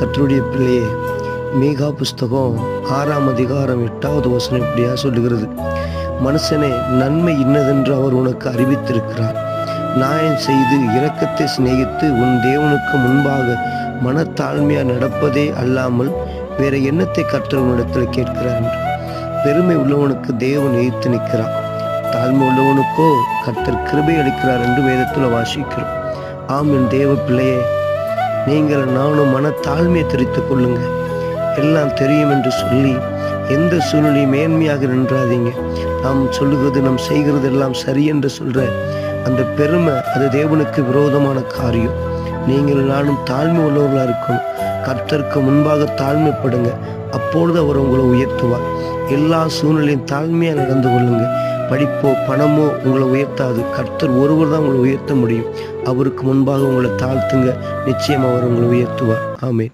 கத்தருடைய பிள்ளையே மீகா புஸ்தகம் ஆறாம் அதிகாரம் எட்டாவது வசனம் இப்படியா சொல்லுகிறது. மனுஷனே நன்மை இன்னதென்று அவர் உனக்கு அறிவித்திருக்கிறார். நியாயம் செய்து இரக்கத்தை சிநேகித்து உன் தேவனுக்கு முன்பாக மனத்தாழ்மையாக நடப்பதே அல்லாமல் வேற எண்ணத்தை கற்றவனிடத்தில் கேட்கிறார்? என்று. பெருமை உள்ளவனுக்கு தேவன் எய்த்து நிற்கிறார். தாழ்மை உள்ளவனுக்கோ கர்த்தர் கிருபை அளிக்கிறார் என்று வேதத்தில் வாசிக்கிறோம். ஆம் என் தேவ பிள்ளையே நீங்கள் நானும் மனத்தாழ்மையை தாழ்மையை கொள்ளுங்க. எல்லாம் தெரியும் என்று சொல்லி எந்த சூழ்நிலையும் மேன்மையாக நின்றாதீங்க. நாம் சொல்லுகிறது நாம் செய்கிறது எல்லாம் சரி என்று சொல்கிற அந்த பெருமை அது தேவனுக்கு விரோதமான காரியம். நீங்கள் நானும் தாழ்மை உள்ளவர்களாக இருக்கும் கர்த்தருக்கு முன்பாக தாழ்மைப்படுங்க. அப்பொழுது அவர் உங்களை உயர்த்துவார். எல்லா சூழ்நிலையும் தாழ்மையாக நடந்து கொள்ளுங்க. படிப்போ பணமோ உங்களை உயர்த்தாது. கர்த்தர் ஒருவர் தான் உங்களை உயர்த்த முடியும். அவருக்கு முன்பாக உங்களை தாழ்த்துங்க. நிச்சயம் அவர் உங்களை உயர்த்துவார். ஆமென்.